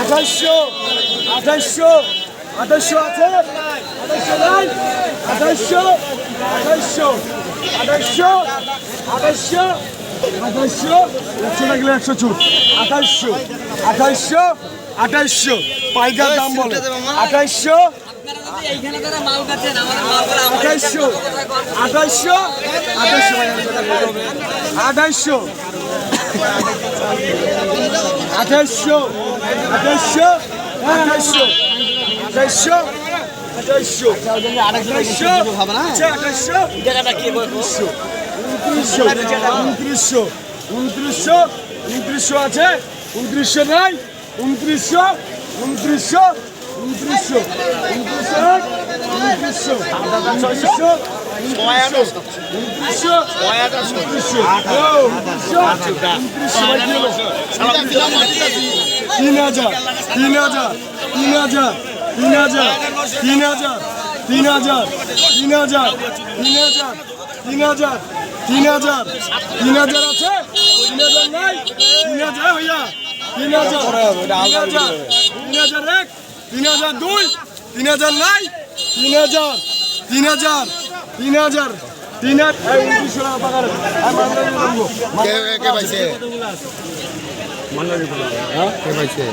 আঠাশশো আঠাশশো আঠাশশো আছে আঠাশশো নাই আঠাশশো আঠাশশো আঠাশশো আঠাশশো একশো টাকা একশো চুট আঠাশশো পাইকার দাম বলে আঠাশশো আঠাশশো আঠাশশো আঠাশশো আঠাশশো আঠাশশো আঠাশশো আঠাশশো আঠাশশো আঠাশশো আঠাশশো উনত্রিশশো উনত্রিশশো উনত্রিশশো উনত্রিশশো আছে উনত্রিশশো নাই উনত্রিশশো উনত্রিশশো উনত্রিশশো উনত্রিশশো উনত্রিশশো উনত্রিশশো তিন হাজার তিন হাজার তিন হাজার তিন হাজার তিন হাজার তিন হাজার তিন হাজার তিন হাজার তিন হাজার তিন হাজার তিন হাজার আছে তিন হাজার নাই তিন হাজার ভাইয়া তিন হাজার তিন হাজার তিন হাজার এক তিন হাজার দুই তিন হাজার নাই তিন হাজার তিন হাজার তিন হাজার তিন হাজার উনত্রিশশো টাকা পাকার। আমি মান্দারি করব কে কে পাইছে? কে পাইছে?